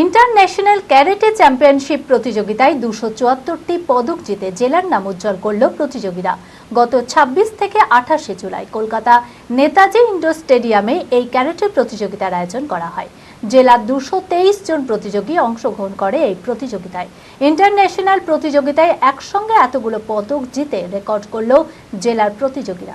International ক্যারেটে championship প্রতিযোগিতায় দুশো চুয়াত্তরটি পদক জিতে জেলার নাম উজ্জ্বল করল প্রতিযোগীরা। গত ২৬ থেকে আঠাশে জুলাই কলকাতা নেতাজি ইন্ডোর স্টেডিয়ামে এই ক্যারেটে প্রতিযোগিতার আয়োজন করা হয়। জেলার দুশো জন প্রতিযোগী অংশগ্রহণ করে এই প্রতিযোগিতায়। ইন্টারন্যাশনাল প্রতিযোগিতায় একসঙ্গে এতগুলো পদক জিতে রেকর্ড করল জেলার প্রতিযোগীরা।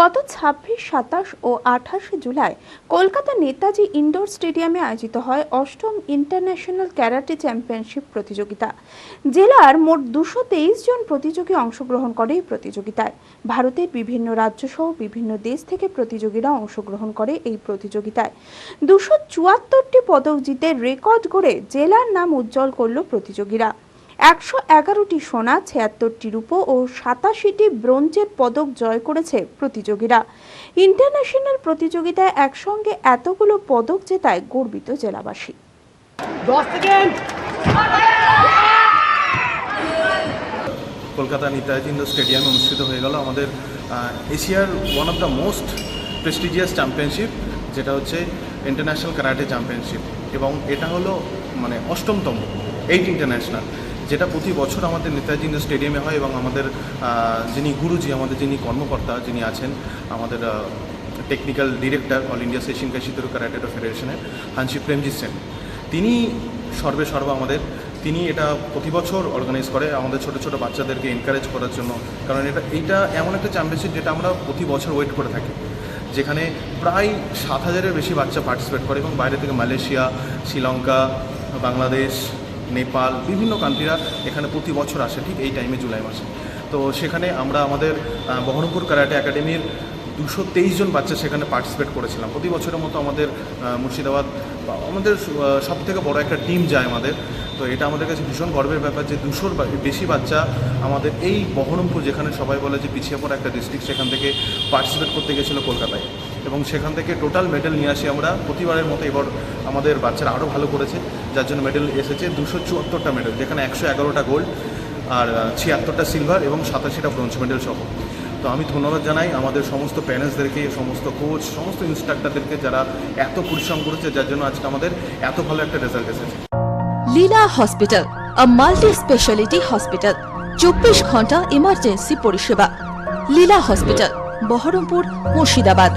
গত ছাব্বিশ, সাতাশ ও আঠাশে জুলাই কলকাতা নেতাজি ইনডোর স্টেডিয়ামে আয়োজিত হয় অষ্টম ইন্টারন্যাশনাল ক্যারাটে চ্যাম্পিয়নশিপ প্রতিযোগিতা। জেলার মোট দুশো তেইশ জন প্রতিযোগী অংশগ্রহণ করে এই প্রতিযোগিতায়। ভারতের বিভিন্ন রাজ্য সহ বিভিন্ন দেশ থেকে প্রতিযোগীরা অংশগ্রহণ করে এই প্রতিযোগিতায়। দুশো চুয়াত্তরটি পদক জিতে রেকর্ড করে জেলার নাম উজ্জ্বল করল প্রতিযোগীরা। একশো এগারোটি সোনা ছিয়াত্তরটি রূপো ও সাতাশিটি ব্রোঞ্জের পদক জয় করেছে প্রতিযোগীরা। ইন্টারন্যাশনাল প্রতিযোগিতায় একসঙ্গে এতগুলো পদক জেতায় গর্বিত জেলাবাসী। কলকাতা নেতাজি ইন্ডোর স্টেডিয়ামে অনুষ্ঠিত হয়ে গেল আমাদের এশিয়ার one of the most prestigious championship যেটা হচ্ছে ইন্টারন্যাশনাল ক্যারাটে চ্যাম্পিয়নশিপ এবং এটা হলো মানে অষ্টমতম এইট ইন্টারন্যাশনাল যেটা প্রতি বছর আমাদের নেতাজি স্টেডিয়ামে হয় এবং আমাদের যিনি গুরুজি, আমাদের যিনি কর্মকর্তা যিনি আছেন, আমাদের টেকনিক্যাল ডিরেক্টর অল ইন্ডিয়া সেশন কাশিতরু ক্যারাটে ফেডারেশনের হানসি প্রেমজিৎ সেন তিনি সর্বে সর্ব আমাদের, তিনি এটা প্রতি বছর অর্গানাইজ করে, আমাদের ছোট ছোট বাচ্চাদেরকে এনকারেজ করার জন্য। কারণ এটা, এইটা এমন একটা চ্যাম্পিয়নশিপ যেটা আমরা প্রতি বছর ওয়েট করে থাকি। যেখানে প্রায় সাত হাজারের বেশি বাচ্চা পার্টিসিপেট করে এবং বাইরে থেকে মালয়েশিয়া, শ্রীলঙ্কা, বাংলাদেশ নেপাল, বিভিন্ন কান্ট্রিরা এখানে প্রতি বছর আসে, ঠিক এই টাইমে জুলাই মাসে। তো সেখানে আমরা আমাদের বহরমপুর কারাটে একাডেমির দুশো জন বাচ্চা সেখানে পার্টিসিপেট করেছিলাম। প্রতি বছরের মতো আমাদের মুর্শিদাবাদ আমাদের সব থেকে বড় একটা টিম যায় আমাদের। তো এটা আমাদের কাছে ভীষণ গর্বের ব্যাপার যে দুশোর বেশি বাচ্চা আমাদের এই বহরমপুর যেখানে সবাই বলে যে পিছিয়ে পড়া একটা ডিস্ট্রিক্ট সেখান থেকে পার্টিসিপেট করতে গেছিল কলকাতায়। এবং সেখান থেকে টোটাল মেডেল নিয়ে আসি আমরা। প্রতিবারের মতো এবার আমাদের বাচ্চারা আরও ভালো করেছে, যার জন্য মেডেল এসেছে। দুশো চুয়াত্তরটা মেডেল যেখানে একশো এগারোটা গোল্ড আর ছিয়াত্তরটা সিলভার এবং সাতাশিটা ব্রোঞ্জ মেডেল সহ। তো আমি ধন্যবাদ জানাই আমাদের সমস্ত প্যারেন্টসদেরকে সমস্ত কোচ সমস্ত ইনস্ট্রাক্টরদেরকে যারা এত পরিশ্রম করেছে, যার জন্য আজকে আমাদের এত ভালো একটা রেজাল্ট এসেছে। Leela hospital multi speciality hospital চব্বিশ ঘণ্টা ইমার্জেন্সি পরিষেবা। লীলা হসপিটাল, বহরমপুর, মুর্শিদাবাদ।